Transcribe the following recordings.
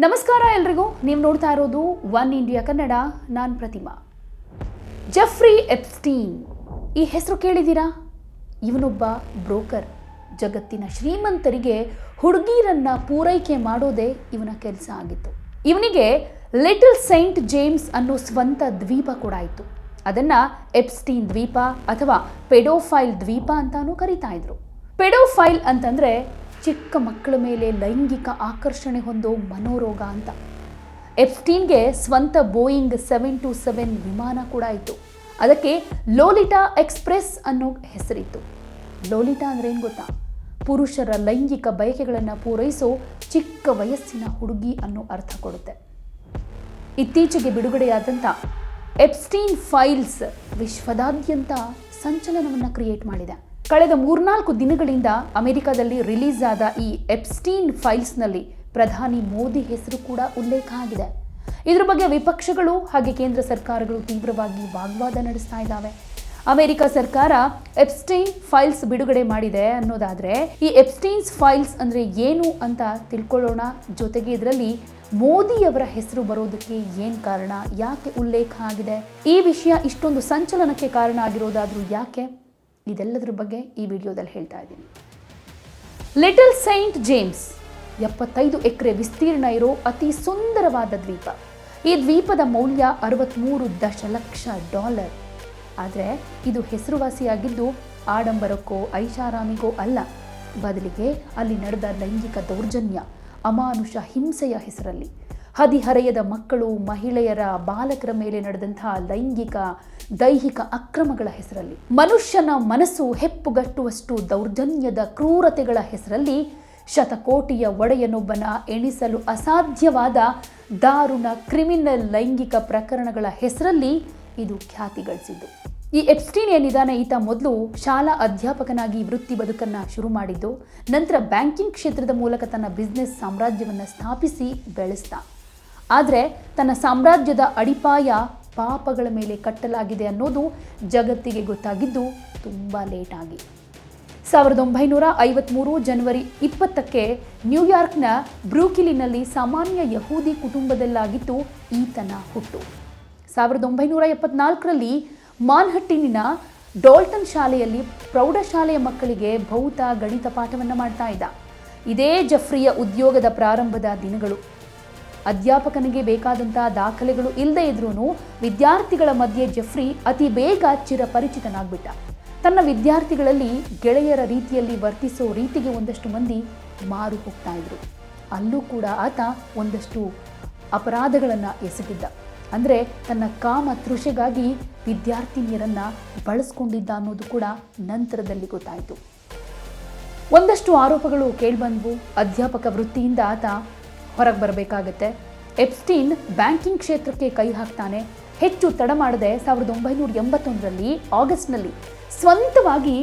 ನಮಸ್ಕಾರ ಎಲ್ರಿಗೂ. ನೀವು ನೋಡ್ತಾ ಇರೋದು ಒನ್ ಇಂಡಿಯಾ ಕನ್ನಡ. ನಾನು ಪ್ರತಿಮಾ. ಜಫ್ರಿ ಎಪ್ಸ್ಟೀನ್. ಈ ಹೆಸರು ಕೇಳಿದ್ದೀರಾ? ಇವನೊಬ್ಬ ಬ್ರೋಕರ್. ಜಗತ್ತಿನ ಶ್ರೀಮಂತರಿಗೆ ಹುಡುಗಿರನ್ನ ಪೂರೈಕೆ ಮಾಡೋದೇ ಇವನ ಕೆಲಸ ಆಗಿತ್ತು. ಇವನಿಗೆ ಲಿಟಲ್ ಸೈಂಟ್ ಜೇಮ್ಸ್ ಅನ್ನೋ ಸ್ವಂತ ದ್ವೀಪ ಕೂಡ ಇತ್ತು. ಅದನ್ನ ಎಪ್ಸ್ಟೀನ್ ದ್ವೀಪ ಅಥವಾ ಪೆಡೋಫೈಲ್ ದ್ವೀಪ ಅಂತಾನೂ ಕರೀತಾ ಇದ್ರು. ಪೆಡೋಫೈಲ್ ಅಂತಂದ್ರೆ ಚಿಕ್ಕ ಮಕ್ಕಳ ಮೇಲೆ ಲೈಂಗಿಕ ಆಕರ್ಷಣೆ ಹೊಂದೋ ಮನೋರೋಗ ಅಂತ. ಎಪ್ಸ್ಟೀನ್ಗೆ ಸ್ವಂತ ಬೋಯಿಂಗ್ ಸೆವೆನ್ ಟು ಸೆವೆನ್ ವಿಮಾನ ಕೂಡ ಇತ್ತು. ಅದಕ್ಕೆ ಲೋಲಿಟಾ ಎಕ್ಸ್ಪ್ರೆಸ್ ಅನ್ನೋ ಹೆಸರಿತ್ತು. ಲೋಲಿಟಾ ಅಂದ್ರೆ ಏನು ಗೊತ್ತಾ? ಪುರುಷರ ಲೈಂಗಿಕ ಬಯಕೆಗಳನ್ನು ಪೂರೈಸೋ ಚಿಕ್ಕ ವಯಸ್ಸಿನ ಹುಡುಗಿ ಅನ್ನೋ ಅರ್ಥ ಕೊಡುತ್ತೆ. ಇತ್ತೀಚೆಗೆ ಬಿಡುಗಡೆಯಾದಂಥ ಎಪ್ಸ್ಟೀನ್ ಫೈಲ್ಸ್ ವಿಶ್ವದಾದ್ಯಂತ ಸಂಚಲನವನ್ನು ಕ್ರಿಯೇಟ್ ಮಾಡಿದೆ. ಕಳೆದ ಮೂರ್ನಾಲ್ಕು ದಿನಗಳಿಂದ ಅಮೆರಿಕದಲ್ಲಿ ರಿಲೀಸ್ ಆದ ಈ ಎಪ್ಸ್ಟೀನ್ ಫೈಲ್ಸ್ನಲ್ಲಿ ಪ್ರಧಾನಿ ಮೋದಿ ಹೆಸರು ಕೂಡ ಉಲ್ಲೇಖ ಆಗಿದೆ. ಇದರ ಬಗ್ಗೆ ವಿಪಕ್ಷಗಳು ಹಾಗೆ ಕೇಂದ್ರ ಸರ್ಕಾರಗಳು ತೀವ್ರವಾಗಿ ವಾಗ್ವಾದ ನಡೆಸ್ತಾ ಇದ್ದಾವೆ. ಅಮೆರಿಕ ಸರ್ಕಾರ ಎಪ್ಸ್ಟೈನ್ ಫೈಲ್ಸ್ ಬಿಡುಗಡೆ ಮಾಡಿದೆ ಅನ್ನೋದಾದ್ರೆ, ಈ ಎಪ್ಸ್ಟೈನ್ಸ್ ಫೈಲ್ಸ್ ಅಂದ್ರೆ ಏನು ಅಂತ ತಿಳ್ಕೊಳ್ಳೋಣ. ಜೊತೆಗೆ ಇದರಲ್ಲಿ ಮೋದಿಯವರ ಹೆಸರು ಬರೋದಕ್ಕೆ ಏನು ಕಾರಣ, ಯಾಕೆ ಉಲ್ಲೇಖ ಆಗಿದೆ, ಈ ವಿಷಯ ಇಷ್ಟೊಂದು ಸಂಚಲನಕ್ಕೆ ಕಾರಣ ಆಗಿರೋದಾದ್ರೂ ಯಾಕೆ? ಇದೆಲ್ಲದರ ಬಗ್ಗೆ ಈ ವಿಡಿಯೋದಲ್ಲಿ ಹೇಳ್ತಾ ಇದ್ದೀನಿ. ಲಿಟಲ್ ಸೈಂಟ್ ಜೇಮ್ಸ್ ಎಪ್ಪತ್ತೈದು ಎಕರೆ ವಿಸ್ತೀರ್ಣ ಇರೋ ಅತಿ ಸುಂದರವಾದ ದ್ವೀಪ. ಈ ದ್ವೀಪದ ಮೌಲ್ಯ ಅರವತ್ತ್ಮೂರು ದಶಲಕ್ಷ ಡಾಲರ್. ಆದರೆ ಇದು ಹೆಸರುವಾಸಿಯಾಗಿದ್ದು ಆಡಂಬರಕ್ಕೋ ಐಷಾರಾಮಿಗೋ ಅಲ್ಲ. ಬದಲಿಗೆ ಅಲ್ಲಿ ನಡೆದ ಲೈಂಗಿಕ ದೌರ್ಜನ್ಯ, ಅಮಾನುಷ ಹಿಂಸೆಯ ಹೆಸರಲ್ಲಿ. ಹದಿಹರೆಯದ ಮಕ್ಕಳು ಮಹಿಳೆಯರ ಬಾಲಕರ ಮೇಲೆ ನಡೆದಂತಹ ಲೈಂಗಿಕ ದೈಹಿಕ ಅಕ್ರಮಗಳ ಹೆಸರಲ್ಲಿ, ಮನುಷ್ಯನ ಮನಸ್ಸು ಹೆಪ್ಪುಗಟ್ಟುವಷ್ಟು ದೌರ್ಜನ್ಯದ ಕ್ರೂರತೆಗಳ ಹೆಸರಲ್ಲಿ ಶತಕೋಟಿಯ ಒಡೆಯನೊಬ್ಬನ ಎಣಿಸಲು ಅಸಾಧ್ಯವಾದ ದಾರುಣ ಕ್ರಿಮಿನಲ್ ಲೈಂಗಿಕ ಪ್ರಕರಣಗಳ ಹೆಸರಲ್ಲಿ ಇದು ಖ್ಯಾತಿ ಗಳಿಸಿದ್ದು ಈ ಎಪ್ಸ್ಟೀನ್ ಏನಿದಾನೆ ಈತ ಮೊದಲು ಶಾಲಾ ಅಧ್ಯಾಪಕನಾಗಿ ವೃತ್ತಿ ಬದುಕನ್ನು ಶುರು ಮಾಡಿದ್ದು, ನಂತರ ಬ್ಯಾಂಕಿಂಗ್ ಕ್ಷೇತ್ರದ ಮೂಲಕ ತನ್ನ ಬಿಸ್ನೆಸ್ ಸಾಮ್ರಾಜ್ಯವನ್ನು ಸ್ಥಾಪಿಸಿ ಬೆಳೆಸ್ತ ಆದರೆ ತನ್ನ ಸಾಮ್ರಾಜ್ಯದ ಅಡಿಪಾಯ ಪಾಪಗಳ ಮೇಲೆ ಕಟ್ಟಲಾಗಿದೆ ಅನ್ನೋದು ಜಗತ್ತಿಗೆ ಗೊತ್ತಾಗಿದ್ದು ತುಂಬ ಲೇಟಾಗಿ ಸಾವಿರದ ಒಂಬೈನೂರ ಐವತ್ತ್ಮೂರು ಜನವರಿ ಇಪ್ಪತ್ತಕ್ಕೆ ನ್ಯೂಯಾರ್ಕ್ನ ಬ್ರೂಕಿಲಿನಲ್ಲಿ ಸಾಮಾನ್ಯ ಯಹೂದಿ ಕುಟುಂಬದಲ್ಲಾಗಿತ್ತು ಈತನ ಹುಟ್ಟು. ಸಾವಿರದ ಒಂಬೈನೂರ ಎಪ್ಪತ್ನಾಲ್ಕರಲ್ಲಿ ಮಾನ್ಹಟ್ಟಿನಿನ ಡೋಲ್ಟನ್ ಶಾಲೆಯಲ್ಲಿ ಪ್ರೌಢಶಾಲೆಯ ಮಕ್ಕಳಿಗೆ ಭೌತ ಗಣಿತ ಪಾಠವನ್ನು ಮಾಡ್ತಾ ಇದ್ದ. ಇದೇ ಜಫ್ರಿಯ ಉದ್ಯೋಗದ ಪ್ರಾರಂಭದ ದಿನಗಳು. ಅಧ್ಯಾಪಕನಿಗೆ ಬೇಕಾದಂತಹ ದಾಖಲೆಗಳು ಇಲ್ಲದೇ ಇದ್ರೂ ವಿದ್ಯಾರ್ಥಿಗಳ ಮಧ್ಯೆ ಜೆಫ್ರಿ ಅತಿ ಬೇಗ ಚಿರಪರಿಚಿತನಾಗ್ಬಿಟ್ಟ. ತನ್ನ ವಿದ್ಯಾರ್ಥಿಗಳಲ್ಲಿ ಗೆಳೆಯರ ರೀತಿಯಲ್ಲಿ ವರ್ತಿಸೋ ರೀತಿಗೆ ಒಂದಷ್ಟು ಮಂದಿ ಮಾರು ಹೋಗ್ತಾ ಇದ್ರು. ಅಲ್ಲೂ ಕೂಡ ಆತ ಒಂದಷ್ಟು ಅಪರಾಧಗಳನ್ನು ಎಸಗಿದ್ದ. ಅಂದರೆ ತನ್ನ ಕಾಮ ತೃಷೆಗಾಗಿ ವಿದ್ಯಾರ್ಥಿನಿಯರನ್ನು ಬಳಸ್ಕೊಂಡಿದ್ದ ಅನ್ನೋದು ಕೂಡ ನಂತರದಲ್ಲಿ ಗೊತ್ತಾಯಿತು. ಒಂದಷ್ಟು ಆರೋಪಗಳು ಕೇಳಿಬಂದ್ವು. ಅಧ್ಯಾಪಕ ವೃತ್ತಿಯಿಂದ ಆತ ಹೊರಗೆ ಬರಬೇಕಾಗತ್ತೆ. ಎಪ್ಸ್ಟೀನ್ ಬ್ಯಾಂಕಿಂಗ್ ಕ್ಷೇತ್ರಕ್ಕೆ ಕೈ ಹಾಕ್ತಾನೆ. ಹೆಚ್ಚು ತಡ ಮಾಡದೆ ಸಾವಿರದ ಒಂಬೈನೂರ ಎಂಬತ್ತೊಂದರಲ್ಲಿ ಆಗಸ್ಟ್ನಲ್ಲಿ ಸ್ವಂತವಾಗಿ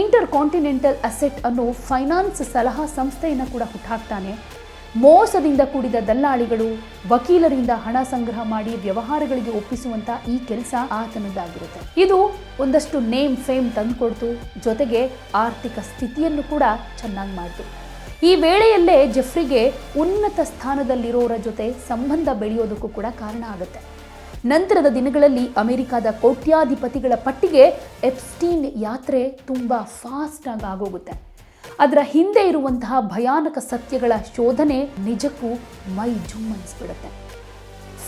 ಇಂಟರ್ ಕಾಂಟಿನೆಂಟಲ್ ಅಸೆಟ್ ಅನ್ನೋ ಫೈನಾನ್ಸ್ ಸಲಹಾ ಸಂಸ್ಥೆಯನ್ನು ಕೂಡ ಹುಟ್ಟಾಕ್ತಾನೆ ಮೋಸದಿಂದ ಕೂಡಿದ ದಲ್ಲಾಳಿಗಳು ವಕೀಲರಿಂದ ಹಣ ಸಂಗ್ರಹ ಮಾಡಿ ವ್ಯವಹಾರಗಳಿಗೆ ಒಪ್ಪಿಸುವಂತ ಈ ಕೆಲಸ ಆತನದ್ದಾಗಿರುತ್ತೆ. ಇದು ಒಂದಷ್ಟು ನೇಮ್ ಫೇಮ್ ತಂದುಕೊಡ್ತು. ಜೊತೆಗೆ ಆರ್ಥಿಕ ಸ್ಥಿತಿಯನ್ನು ಕೂಡ ಚೆನ್ನಾಗಿ ಮಾಡಿತು. ಈ ವೇಳೆಯಲ್ಲೇ ಜೆಫ್ರಿಗೆ ಉನ್ನತ ಸ್ಥಾನದಲ್ಲಿರೋರ ಜೊತೆ ಸಂಬಂಧ ಬೆಳೆಯೋದಕ್ಕೂ ಕೂಡ ಕಾರಣ ಆಗುತ್ತೆ. ನಂತರದ ದಿನಗಳಲ್ಲಿ ಅಮೆರಿಕದ ಕೋಟ್ಯಾಧಿಪತಿಗಳ ಪಟ್ಟಿಗೆ ಎಪ್ಸ್ಟೀನ್ ಯಾತ್ರೆ ತುಂಬ ಫಾಸ್ಟಾಗಿ ಆಗೋಗುತ್ತೆ. ಅದರ ಹಿಂದೆ ಇರುವಂತಹ ಭಯಾನಕ ಸತ್ಯಗಳ ಶೋಧನೆ ನಿಜಕ್ಕೂ ಮೈ ಜುಮ್ಮನ್ಸ್ಬಿಡುತ್ತೆ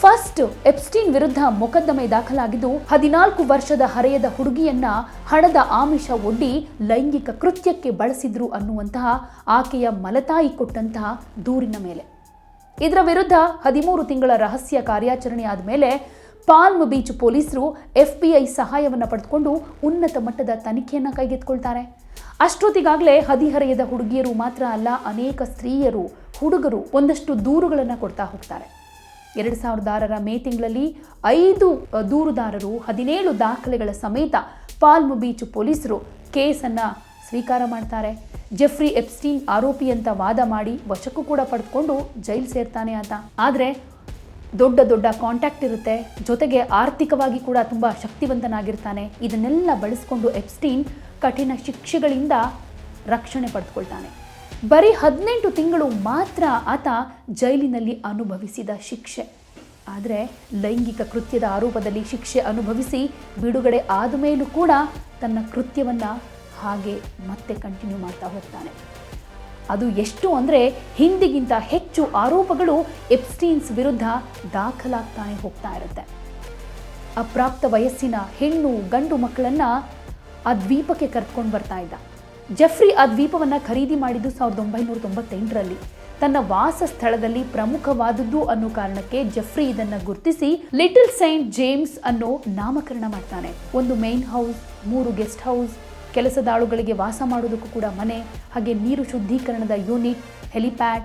ಫಸ್ಟ್ ಎಪ್ಸ್ಟೀನ್ ವಿರುದ್ಧ ಮೊಕದ್ದಮೆ ದಾಖಲಾಗಿದ್ದು, ಹದಿನಾಲ್ಕು ವರ್ಷದ ಹರೆಯದ ಹುಡುಗಿಯನ್ನ ಹಣದ ಆಮಿಷ ಒಡ್ಡಿ ಲೈಂಗಿಕ ಕೃತ್ಯಕ್ಕೆ ಬಳಸಿದ್ರು ಅನ್ನುವಂತಹ ಆಕೆಯ ಮಲತಾಯಿ ಕೊಟ್ಟಂತಹ ದೂರಿನ ಮೇಲೆ. ಇದರ ವಿರುದ್ಧ ಹದಿಮೂರು ತಿಂಗಳ ರಹಸ್ಯ ಕಾರ್ಯಾಚರಣೆ ಆದಮೇಲೆ ಪಾಲ್ಮ್ ಬೀಚ್ ಪೊಲೀಸರು ಎಫ್ಬಿಐ ಸಹಾಯವನ್ನು ಪಡೆದುಕೊಂಡು ಉನ್ನತ ಮಟ್ಟದ ತನಿಖೆಯನ್ನು ಕೈಗೆತ್ತಿಕೊಳ್ತಾರೆ. ಅಷ್ಟೊತ್ತಿಗಾಗಲೇ ಹದಿಹರೆಯದ ಹುಡುಗಿಯರು ಮಾತ್ರ ಅಲ್ಲ, ಅನೇಕ ಸ್ತ್ರೀಯರು, ಹುಡುಗರು ಒಂದಷ್ಟು ದೂರುಗಳನ್ನು ಕೊಡ್ತಾ ಹೋಗ್ತಾರೆ. ಎರಡು ಸಾವಿರದ ಆರರ ಮೇ ತಿಂಗಳಲ್ಲಿ ಐದು ದೂರುದಾರರು ಹದಿನೇಳು ದಾಖಲೆಗಳ ಸಮೇತ ಪಾಲ್ಮ್ ಬೀಚ್ ಪೊಲೀಸರು ಕೇಸನ್ನು ಸ್ವೀಕಾರ ಮಾಡ್ತಾರೆ. ಜೆಫ್ರಿ ಎಪ್ಸ್ಟೀನ್ ಆರೋಪಿ ಅಂತ ವಾದ ಮಾಡಿ ವಶಕ್ಕೂ ಕೂಡ ಪಡೆದುಕೊಂಡು ಜೈಲು ಸೇರ್ತಾನೆ ಆತ. ಆದರೆ ದೊಡ್ಡ ದೊಡ್ಡ ಕಾಂಟ್ಯಾಕ್ಟ್ ಇರುತ್ತೆ. ಜೊತೆಗೆ ಆರ್ಥಿಕವಾಗಿ ಕೂಡ ತುಂಬ ಶಕ್ತಿವಂತನಾಗಿರ್ತಾನೆ. ಇದನ್ನೆಲ್ಲ ಬಳಸ್ಕೊಂಡು ಎಪ್ಸ್ಟೀನ್ ಕಠಿಣ ಶಿಕ್ಷೆಗಳಿಂದ ರಕ್ಷಣೆ ಪಡೆದುಕೊಳ್ತಾನೆ ಬರೀ ಹದಿನೆಂಟು ತಿಂಗಳು ಮಾತ್ರ ಆತ ಜೈಲಿನಲ್ಲಿ ಅನುಭವಿಸಿದ ಶಿಕ್ಷೆ. ಆದರೆ ಲೈಂಗಿಕ ಕೃತ್ಯದ ಆರೋಪದಲ್ಲಿ ಶಿಕ್ಷೆ ಅನುಭವಿಸಿ ಬಿಡುಗಡೆ ಆದ ಮೇಲೂ ಕೂಡ ತನ್ನ ಕೃತ್ಯವನ್ನು ಹಾಗೆ ಮತ್ತೆ ಕಂಟಿನ್ಯೂ ಮಾಡ್ತಾ ಹೋಗ್ತಾನೆ. ಅದು ಎಷ್ಟು ಅಂದರೆ ಹಿಂದಿಗಿಂತ ಹೆಚ್ಚು ಆರೋಪಗಳು ಎಪ್ಸ್ಟೀನ್ಸ್ ವಿರುದ್ಧ ದಾಖಲಾಗ್ತಾನೆ ಹೋಗ್ತಾ ಇರುತ್ತೆ. ಅಪ್ರಾಪ್ತ ವಯಸ್ಸಿನ ಹೆಣ್ಣು ಗಂಡು ಮಕ್ಕಳನ್ನು ಆ ದ್ವೀಪಕ್ಕೆ ಕರ್ಕೊಂಡು ಬರ್ತಾ ಇದ್ದ. ಜೆಫ್ರಿ ಆ ದ್ವೀಪವನ್ನು ಖರೀದಿ ಮಾಡಿದ್ದು ಸಾವಿರದ ಒಂಬೈನೂರ ತೊಂಬತ್ತೆಂಟರಲ್ಲಿ. ತನ್ನ ವಾಸ ಸ್ಥಳದಲ್ಲಿ ಪ್ರಮುಖವಾದದ್ದು ಅನ್ನೋ ಕಾರಣಕ್ಕೆ ಜೆಫ್ರಿ ಇದನ್ನ ಗುರುತಿಸಿ ಲಿಟಲ್ ಸೈಂಟ್ ಜೇಮ್ಸ್ ಅನ್ನೋ ನಾಮಕರಣ ಮಾಡ್ತಾನೆ. ಒಂದು ಮೇನ್ ಹೌಸ್ ಮೂರು ಗೆಸ್ಟ್ ಹೌಸ್ ಕೆಲಸದಾಳುಗಳಿಗೆ ವಾಸ ಮಾಡೋದಕ್ಕೂ ಕೂಡ ಮನೆ, ಹಾಗೆ ನೀರು ಶುದ್ಧೀಕರಣದ ಯೂನಿಟ್ ಹೆಲಿಪ್ಯಾಡ್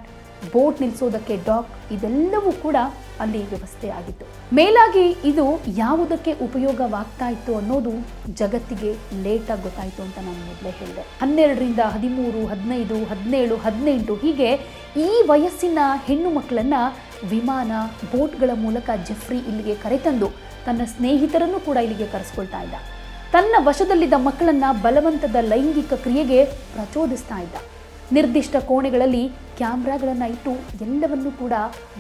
ಬೋಟ್ ನಿಲ್ಲಿಸೋದಕ್ಕೆ ಡಾಕ್ ಇದೆಲ್ಲವೂ ಕೂಡ ಅಲ್ಲಿ ವ್ಯವಸ್ಥೆ ಆಗಿತ್ತು. ಮೇಲಾಗಿ ಇದು ಯಾವುದಕ್ಕೆ ಉಪಯೋಗವಾಗ್ತಾ ಇತ್ತು ಅನ್ನೋದು ಜಗತ್ತಿಗೆ ಲೇಟಾಗಿ ಗೊತ್ತಾಯಿತು ಅಂತ ನಾನು ಮೊದಲೇ ಹೇಳಿದೆ. ಹನ್ನೆರಡರಿಂದ ಹದಿಮೂರು, ಹದಿನೈದು, ಹದಿನೇಳು, ಹದಿನೆಂಟು ಹೀಗೆ ಈ ವಯಸ್ಸಿನ ಹೆಣ್ಣು ಮಕ್ಕಳನ್ನ ವಿಮಾನ, ಬೋಟ್ಗಳ ಮೂಲಕ ಜೆಫ್ರಿ ಇಲ್ಲಿಗೆ ಕರೆತಂದು ತನ್ನ ಸ್ನೇಹಿತರನ್ನು ಕೂಡ ಇಲ್ಲಿಗೆ ಕರೆಸ್ಕೊಳ್ತಾ ಇದ್ದ. ತನ್ನ ವಶದಲ್ಲಿದ್ದ ಮಕ್ಕಳನ್ನ ಬಲವಂತದ ಲೈಂಗಿಕ ಕ್ರಿಯೆಗೆ ಪ್ರಚೋದಿಸ್ತಾ ಇದ್ದ. ನಿರ್ದಿಷ್ಟ ಕೋಣೆಗಳಲ್ಲಿ ಕ್ಯಾಮ್ರಾಗಳನ್ನು ಇಟ್ಟು ಎಲ್ಲವನ್ನೂ ಕೂಡ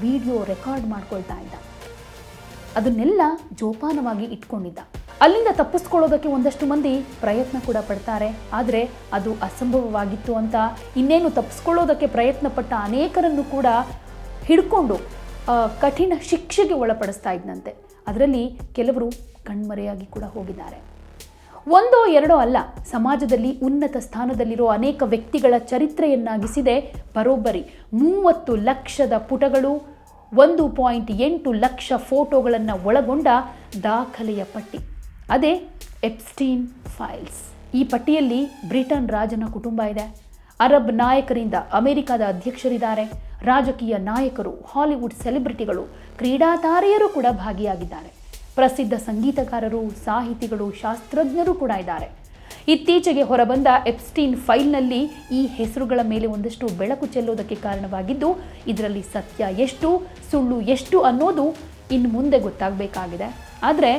ವಿಡಿಯೋ ರೆಕಾರ್ಡ್ ಮಾಡ್ಕೊಳ್ತಾ ಇದ್ದ. ಅದನ್ನೆಲ್ಲ ಜೋಪಾನವಾಗಿ ಇಟ್ಕೊಂಡಿದ್ದ. ಅಲ್ಲಿಂದ ತಪ್ಪಿಸ್ಕೊಳ್ಳೋದಕ್ಕೆ ಒಂದಷ್ಟು ಮಂದಿ ಪ್ರಯತ್ನ ಕೂಡ ಪಡ್ತಾರೆ. ಆದರೆ ಅದು ಅಸಂಭವವಾಗಿತ್ತು ಅಂತ ಇನ್ನೇನು ತಪ್ಪಿಸ್ಕೊಳ್ಳೋದಕ್ಕೆ ಪ್ರಯತ್ನ ಪಟ್ಟ ಅನೇಕರನ್ನು ಕೂಡ ಹಿಡ್ಕೊಂಡು ಕಠಿಣ ಶಿಕ್ಷೆಗೆ ಒಳಪಡಿಸ್ತಾ ಇದ್ದಂತೆ ಅದರಲ್ಲಿ ಕೆಲವರು ಕಣ್ಮರೆಯಾಗಿ ಕೂಡ ಹೋಗಿದ್ದಾರೆ. ಒಂದೋ ಎರಡೋ ಅಲ್ಲ, ಸಮಾಜದಲ್ಲಿ ಉನ್ನತ ಸ್ಥಾನದಲ್ಲಿರೋ ಅನೇಕ ವ್ಯಕ್ತಿಗಳ ಚರಿತ್ರೆಯನ್ನಾಗಿಸಿದೆ ಬರೋಬ್ಬರಿ. ಮೂವತ್ತು ಲಕ್ಷದ ಪುಟಗಳು, ಒಂದು ಪಾಯಿಂಟ್ ಎಂಟು ಲಕ್ಷ ಫೋಟೋಗಳನ್ನು ಒಳಗೊಂಡ ದಾಖಲೆಯ ಪಟ್ಟಿ. ಅದೇ ಎಪ್ಸ್ಟೀನ್ ಫೈಲ್ಸ್. ಈ ಪಟ್ಟಿಯಲ್ಲಿ ಬ್ರಿಟನ್ ರಾಜನ ಕುಟುಂಬ ಇದೆ. ಅರಬ್ ನಾಯಕರಿಂದ ಅಮೆರಿಕದ ಅಧ್ಯಕ್ಷರಿದ್ದಾರೆ. ರಾಜಕೀಯ ನಾಯಕರು, ಹಾಲಿವುಡ್ ಸೆಲೆಬ್ರಿಟಿಗಳು ಕ್ರೀಡಾ ತಾರೆಯರು ಕೂಡ ಭಾಗಿಯಾಗಿದ್ದಾರೆ. ಪ್ರಸಿದ್ಧ ಸಂಗೀತಕಾರರು, ಸಾಹಿತಿಗಳು, ಶಾಸ್ತ್ರಜ್ಞರು ಕೂಡ ಇದ್ದಾರೆ. ಇತ್ತೀಚೆಗೆ ಹೊರಬಂದ ಎಪ್ಸ್ಟೀನ್ ಫೈಲ್ನಲ್ಲಿ ಈ ಹೆಸರುಗಳ ಮೇಲೆ ಒಂದಷ್ಟು ಬೆಳಕು ಚೆಲ್ಲೋದಕ್ಕೆ ಕಾರಣವಾಗಿದ್ದು, ಇದರಲ್ಲಿ ಸತ್ಯ ಎಷ್ಟು, ಸುಳ್ಳು ಎಷ್ಟು ಅನ್ನೋದು ಇನ್ನು ಮುಂದೆ ಗೊತ್ತಾಗಬೇಕಾಗಿದೆ. ಆದರೆ,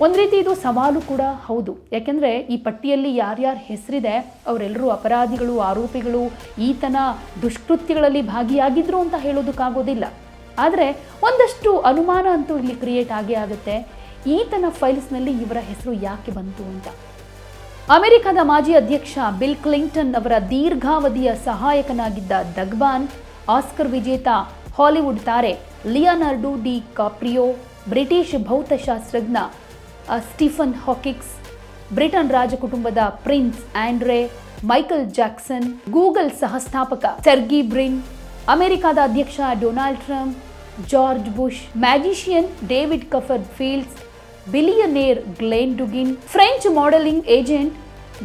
ಒಂದು ರೀತಿ ಇದು ಸವಾಲು ಕೂಡ ಹೌದು. ಯಾಕೆಂದರೆ, ಈ ಪಟ್ಟಿಯಲ್ಲಿ ಯಾರ್ಯಾರ ಹೆಸರಿದೆ ಅವರೆಲ್ಲರೂ ಅಪರಾಧಿಗಳು, ಆರೋಪಿಗಳು, ಈತನ ದುಷ್ಕೃತ್ಯಗಳಲ್ಲಿ ಭಾಗಿಯಾಗಿದ್ರು ಅಂತ ಹೇಳೋದಕ್ಕಾಗೋದಿಲ್ಲ. ಆದರೆ ಒಂದಷ್ಟು ಅನುಮಾನ ಅಂತೂ ಇಲ್ಲಿ ಕ್ರಿಯೇಟ್ ಆಗೇ ಆಗುತ್ತೆ. ಈತನ ಫೈಲ್ಸ್ನಲ್ಲಿ ಇವರ ಹೆಸರು ಯಾಕೆ ಬಂತು ಅಂತ. ಅಮೆರಿಕದ ಮಾಜಿ ಅಧ್ಯಕ್ಷ ಬಿಲ್ ಕ್ಲಿಂಟನ್ ಅವರ ದೀರ್ಘಾವಧಿಯ ಸಹಾಯಕನಾಗಿದ್ದ ದಗ್ಬಾನ್, ಆಸ್ಕರ್ ವಿಜೇತ, ಹಾಲಿವುಡ್ ತಾರೆ ಲಿಯಾನಾರ್ಡೋ ಡಿ ಕಾಪ್ರಿಯೋ ಬ್ರಿಟಿಷ್ ಭೌತಶಾಸ್ತ್ರಜ್ಞ ಸ್ಟೀಫನ್ ಹಾಕಿಕ್ಸ್, Britain ರಾಜಕುಟುಂಬದ Prince Andrew, Michael Jackson, Google ಸಹಸ್ಥಾಪಕ Sergey Brin ಅಮೆರಿಕದ ಅಧ್ಯಕ್ಷ Donald Trump, George Bush, magician David Copperfield, billionaire Glenn Dubin, French modeling agent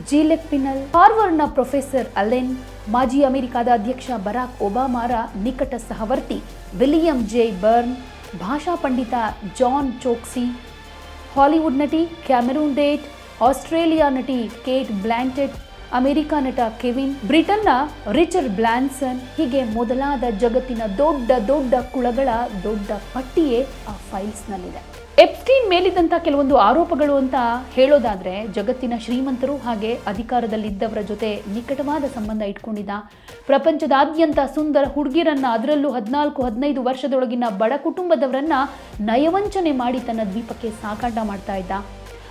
Jean-Luc Brunel, ಹಾರ್ವರ್ಡ್ನ professor Allen, ಮಾಜಿ ಅಮೆರಿಕದ ಅಧ್ಯಕ್ಷ ಬರಾಕ್ ಒಬಾಮಾರ ನಿಕಟ ಸಹವರ್ತಿ ವಿಲಿಯಂ ಜೆ. ಬರ್ನ್, ಭಾಷಾ ಪಂಡಿತ ಜಾನ್ ಚೋಕ್ಸಿ, ಹಾಲಿವುಡ್ ನಟಿ ಕ್ಯಾಮರೂನ್ ಡೇಟ್, ಆಸ್ಟ್ರೇಲಿಯಾ ನಟಿ ಕೇಟ್ ಬ್ಲ್ಯಾಂಟೆಟ್ ಅಮೆರಿಕ ನಟ ಕೆವಿನ್ ಬ್ರಿಟನ್ನ ರಿಚರ್ಡ್ ಬ್ಲ್ಯಾನ್ಸನ್ ಹೀಗೆ ಮೊದಲಾದ ಜಗತ್ತಿನ ದೊಡ್ಡ ದೊಡ್ಡ ಕುಳಗಳ ದೊಡ್ಡ ಪಟ್ಟಿಯೇ ಆ ಫೈಲ್ಸ್ನಲ್ಲಿದೆ. ಎಪ್ಸ್ಟೀನ್ ಮೇಲಿದ್ದಂಥ ಕೆಲವೊಂದು ಆರೋಪಗಳು ಅಂತ ಹೇಳೋದಾದ್ರೆ ಜಗತ್ತಿನ ಶ್ರೀಮಂತರು ಹಾಗೆ ಅಧಿಕಾರದಲ್ಲಿದ್ದವರ ಜೊತೆ ನಿಕಟವಾದ ಸಂಬಂಧ ಇಟ್ಕೊಂಡಿದ್ದ ಪ್ರಪಂಚದಾದ್ಯಂತ ಸುಂದರ ಹುಡುಗಿರನ್ನ ಅದರಲ್ಲೂ ಹದಿನಾಲ್ಕು, ಹದಿನೈದು ವರ್ಷದೊಳಗಿನ ಬಡ ಕುಟುಂಬದವರನ್ನ ನಯವಂಚನೆ ಮಾಡಿ ತನ್ನ ದ್ವೀಪಕ್ಕೆ ಸಾಕಾಟ ಮಾಡ್ತಾ ಇದ್ದ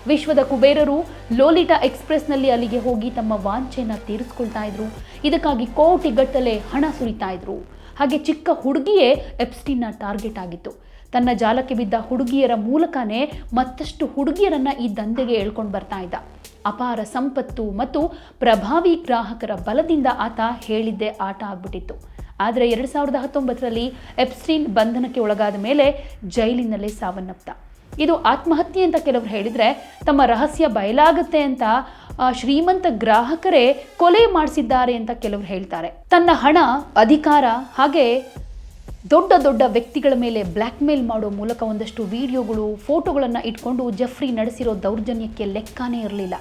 ವಿಶ್ವದ ಕುಬೇರರು ಲೋಲಿಟಾ ಎಕ್ಸ್ಪ್ರೆಸ್ನಲ್ಲಿ ಅಲ್ಲಿಗೆ ಹೋಗಿ ತಮ್ಮ ವಾಂಚೆಯನ್ನು ತೀರಿಸ್ಕೊಳ್ತಾ ಇದ್ರು. ಇದಕ್ಕಾಗಿ ಕೋಟಿಗಟ್ಟಲೆ ಹಣ ಸುರಿತಾ ಇದ್ರು. ಹಾಗೆ ಚಿಕ್ಕ ಹುಡುಗಿಯೇ ಎಪ್ಸ್ಟಿನ್ನ ಟಾರ್ಗೆಟ್ ಆಗಿತ್ತು. ತನ್ನ ಜಾಲಕ್ಕೆ ಬಿದ್ದ ಹುಡುಗಿಯರ ಮೂಲಕನೇ ಮತ್ತಷ್ಟು ಹುಡುಗಿಯರನ್ನ ಈ ದಂಧೆಗೆ ಎಳ್ಕೊಂಡು ಬರ್ತಾ ಇದ್ದ. ಅಪಾರ ಸಂಪತ್ತು ಮತ್ತು ಪ್ರಭಾವಿ ಗ್ರಾಹಕರ ಬಲದಿಂದ ಆತ ಹೇಳಿದ್ದೇ ಆಟ ಆಗ್ಬಿಟ್ಟಿತ್ತು. ಆದರೆ ಎರಡು ಸಾವಿರದ ಹತ್ತೊಂಬತ್ತರಲ್ಲಿ ಎಪ್ಸ್ಟೀನ್ ಬಂಧನಕ್ಕೆ ಒಳಗಾದ ಮೇಲೆ ಜೈಲಿನಲ್ಲೇ ಸಾವನ್ನಪ್ಪ ಇದು ಆತ್ಮಹತ್ಯೆ ಅಂತ ಕೆಲವರು ಹೇಳಿದರೆ ತಮ್ಮ ರಹಸ್ಯ ಬಯಲಾಗುತ್ತೆ ಅಂತ ಶ್ರೀಮಂತ ಗ್ರಾಹಕರೇ ಕೊಲೆ ಮಾಡಿಸಿದ್ದಾರೆ ಅಂತ ಕೆಲವರು ಹೇಳ್ತಾರೆ. ತನ್ನ ಹಣ, ಅಧಿಕಾರ ಹಾಗೆ ದೊಡ್ಡ ದೊಡ್ಡ ವ್ಯಕ್ತಿಗಳ ಮೇಲೆ ಬ್ಲ್ಯಾಕ್ ಮೇಲ್ ಮಾಡೋ ಮೂಲಕ ಒಂದಷ್ಟು ವಿಡಿಯೋಗಳು, ಫೋಟೋಗಳನ್ನು ಇಟ್ಕೊಂಡು ಜಫ್ರಿ ನಡೆಸಿರೋ ದೌರ್ಜನ್ಯಕ್ಕೆ ಲೆಕ್ಕನೇ ಇರಲಿಲ್ಲ.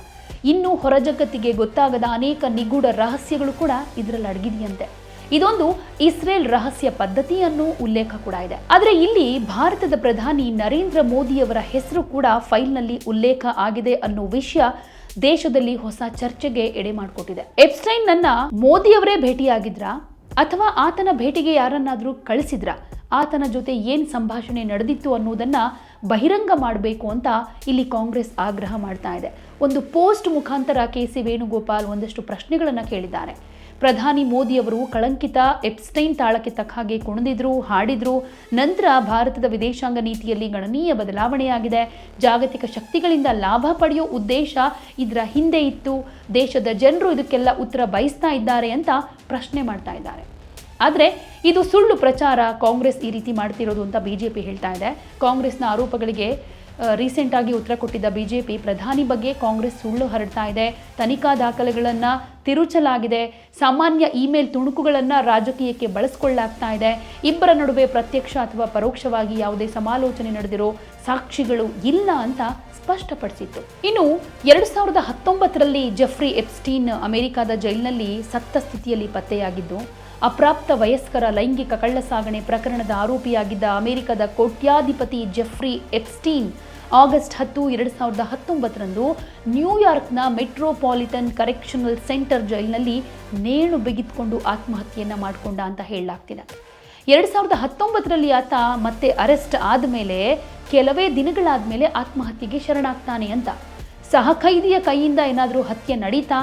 ಇನ್ನೂ ಹೊರ ಜಗತ್ತಿಗೆ ಗೊತ್ತಾಗದ ಅನೇಕ ನಿಗೂಢ ರಹಸ್ಯಗಳು ಕೂಡ ಇದರಲ್ಲಿ ಅಡಗಿದೆಯಂತೆ. ಇದೊಂದು ಇಸ್ರೇಲ್ ರಹಸ್ಯ ಪದ್ಧತಿಯನ್ನು ಉಲ್ಲೇಖ ಕೂಡ ಇದೆ. ಆದರೆ ಇಲ್ಲಿ ಭಾರತದ ಪ್ರಧಾನಿ ನರೇಂದ್ರ ಮೋದಿಯವರ ಹೆಸರು ಕೂಡ ಫೈಲ್ನಲ್ಲಿ ಉಲ್ಲೇಖ ಆಗಿದೆ ಅನ್ನೋ ವಿಷಯ ದೇಶದಲ್ಲಿ ಹೊಸ ಚರ್ಚೆಗೆ ಎಡೆ ಮಾಡಿಕೊಟ್ಟಿದೆ. ಎಪ್ಸ್ಟೈನ್ ನನ್ನ ಮೋದಿಯವರೇ ಭೇಟಿಯಾಗಿದ್ರಾ? ಅಥವಾ ಆತನ ಭೇಟಿಗೆ ಯಾರನ್ನಾದರೂ ಕಳಿಸಿದ್ರ? ಆತನ ಜೊತೆ ಏನು ಸಂಭಾಷಣೆ ನಡೆದಿತ್ತು ಅನ್ನೋದನ್ನು ಬಹಿರಂಗ ಮಾಡಬೇಕು ಅಂತ ಇಲ್ಲಿ ಕಾಂಗ್ರೆಸ್ ಆಗ್ರಹ ಮಾಡ್ತಾ ಇದೆ. ಒಂದು ಪೋಸ್ಟ್ ಮುಖಾಂತರ ಕೆ ಸಿ ವೇಣುಗೋಪಾಲ್ ಒಂದಷ್ಟು ಪ್ರಶ್ನೆಗಳನ್ನು ಕೇಳಿದ್ದಾರೆ. ಪ್ರಧಾನಿ ಮೋದಿಯವರು ಕಳಂಕಿತ, ಎಪ್ಸ್ಟೈನ್ ತಾಳಕ್ಕೆ ತಕ್ಕ ಹಾಗೆ ಕುಣಿದಿದ್ರು, ಹಾಡಿದ್ರು. ನಂತರ ಭಾರತದ ವಿದೇಶಾಂಗ ನೀತಿಯಲ್ಲಿ ಗಣನೀಯ ಬದಲಾವಣೆಯಾಗಿದೆ. ಜಾಗತಿಕ ಶಕ್ತಿಗಳಿಂದ ಲಾಭ ಪಡೆಯೋ ಉದ್ದೇಶ ಇದರ ಹಿಂದೆ ಇತ್ತು. ದೇಶದ ಜನರು ಇದಕ್ಕೆಲ್ಲ ಉತ್ತರ ಬಯಸ್ತಾ ಇದ್ದಾರೆ ಅಂತ ಪ್ರಶ್ನೆ ಮಾಡ್ತಾ ಇದ್ದಾರೆ. ಆದರೆ ಇದು ಸುಳ್ಳು ಪ್ರಚಾರ ಕಾಂಗ್ರೆಸ್ ಈ ರೀತಿ ಮಾಡ್ತಿರೋದು ಅಂತ ಬಿಜೆಪಿ ಹೇಳ್ತಾ ಇದೆ. ಕಾಂಗ್ರೆಸ್ನ ಆರೋಪಗಳಿಗೆ ರೀಸೆಂಟ್ ಆಗಿ ಉತ್ತರ ಕೊಟ್ಟಿದ್ದ ಬಿಜೆಪಿ ಪ್ರಧಾನಿ ಬಗ್ಗೆ ಕಾಂಗ್ರೆಸ್ ಸುಳ್ಳು ಹರಡ್ತಾ ಇದೆ. ತನಿಖಾ ದಾಖಲೆಗಳನ್ನು ತಿರುಚಲಾಗಿದೆ. ಸಾಮಾನ್ಯ ಇಮೇಲ್ ತುಣುಕುಗಳನ್ನು ರಾಜಕೀಯಕ್ಕೆ ಬಳಸ್ಕೊಳ್ಳಾಗ್ತಾ ಇದೆ. ಇಬ್ಬರ ನಡುವೆ ಪ್ರತ್ಯಕ್ಷ ಅಥವಾ ಪರೋಕ್ಷವಾಗಿ ಯಾವುದೇ ಸಮಾಲೋಚನೆ ನಡೆದಿರೋ ಸಾಕ್ಷಿಗಳು ಇಲ್ಲ ಅಂತ ಸ್ಪಷ್ಟಪಡಿಸಿತ್ತು. ಇನ್ನು ಎರಡು ಸಾವಿರದ ಹತ್ತೊಂಬತ್ತರಲ್ಲಿ ಜೆಫ್ರಿ ಎಪ್ಸ್ಟೀನ್ ಅಮೆರಿಕದ ಜೈಲಿನಲ್ಲಿ ಸತ್ತ ಸ್ಥಿತಿಯಲ್ಲಿ ಪತ್ತೆಯಾಗಿದ್ದು ಅಪ್ರಾಪ್ತ ವಯಸ್ಕರ ಲೈಂಗಿಕ ಕಳ್ಳಸಾಗಣೆ ಪ್ರಕರಣದ ಆರೋಪಿಯಾಗಿದ್ದ ಅಮೆರಿಕದ ಕೋಟ್ಯಾಧಿಪತಿ ಜೆಫ್ರಿ ಎಪ್ಸ್ಟೀನ್ ಆಗಸ್ಟ್ ಹತ್ತು, ಎರಡು ಸಾವಿರದ ಹತ್ತೊಂಬತ್ತರಂದು ನ್ಯೂಯಾರ್ಕ್ನ ಮೆಟ್ರೋಪಾಲಿಟನ್ ಕರೆಕ್ಷನಲ್ ಸೆಂಟರ್ ಜೈಲ್ನಲ್ಲಿ ನೇಣು ಬಿಗಿದ್ಕೊಂಡು ಆತ್ಮಹತ್ಯೆಯನ್ನು ಮಾಡಿಕೊಂಡ ಅಂತ ಹೇಳಲಾಗ್ತಿದೆ. ಎರಡು ಸಾವಿರದ ಹತ್ತೊಂಬತ್ತರಲ್ಲಿ ಆತ ಮತ್ತೆ ಅರೆಸ್ಟ್ ಆದಮೇಲೆ ಕೆಲವೇ ದಿನಗಳಾದ ಮೇಲೆ ಆತ್ಮಹತ್ಯೆಗೆ ಶರಣಾಗ್ತಾನೆ ಅಂತ. ಸಹಖೈದಿಯ ಕೈಯಿಂದ ಏನಾದರೂ ಹತ್ಯೆ ನಡೀತಾ?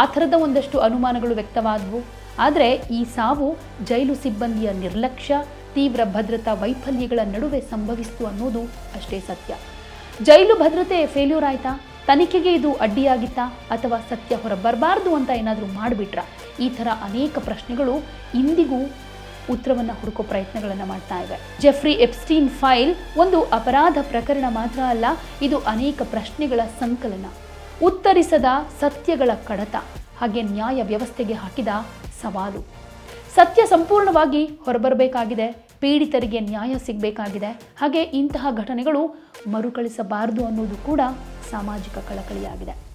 ಆ ಥರದ ಒಂದಷ್ಟು ಅನುಮಾನಗಳು ವ್ಯಕ್ತವಾದವು. ಆದರೆ ಈ ಸಾವು ಜೈಲು ಸಿಬ್ಬಂದಿಯ ನಿರ್ಲಕ್ಷ್ಯ, ತೀವ್ರ ಭದ್ರತಾ ವೈಫಲ್ಯಗಳ ನಡುವೆ ಸಂಭವಿಸಿತು ಅನ್ನೋದು ಅಷ್ಟೇ ಸತ್ಯ. ಜೈಲು ಭದ್ರತೆ ಫೇಲ್ಯೂರ್ ಆಯ್ತಾ? ತನಿಖೆಗೆ ಇದು ಅಡ್ಡಿಯಾಗಿತ್ತಾ? ಅಥವಾ ಸತ್ಯ ಹೊರಬರಬಾರ್ದು ಅಂತ ಏನಾದರೂ ಮಾಡಿಬಿಟ್ರಾ? ಈ ಥರ ಅನೇಕ ಪ್ರಶ್ನೆಗಳು ಇಂದಿಗೂ ಉತ್ತರವನ್ನು ಹುಡುಕೋ ಪ್ರಯತ್ನಗಳನ್ನು ಮಾಡ್ತಾ ಇವೆ. ಜೆಫ್ರಿ ಎಪ್ಸ್ಟೀನ್ ಫೈಲ್ ಒಂದು ಅಪರಾಧ ಪ್ರಕರಣ ಮಾತ್ರ ಅಲ್ಲ, ಇದು ಅನೇಕ ಪ್ರಶ್ನೆಗಳ ಸಂಕಲನ. ಉತ್ತರಿಸದ ಸತ್ಯಗಳ ಕಡತ. ಹಾಗೆ ನ್ಯಾಯ ವ್ಯವಸ್ಥೆಗೆ ಹಾಕಿದ ಸವಾಲು. ಸತ್ಯ ಸಂಪೂರ್ಣವಾಗಿ ಹೊರಬರಬೇಕಾಗಿದೆ. ಪೀಡಿತರಿಗೆ ನ್ಯಾಯ ಸಿಗಬೇಕಾಗಿದೆ. ಹಾಗೆ ಇಂತಹ ಘಟನೆಗಳು ಮರುಕಳಿಸಬಾರದು ಅನ್ನೋದು ಕೂಡ ಸಾಮಾಜಿಕ ಕಳಕಳಿಯಾಗಿದೆ.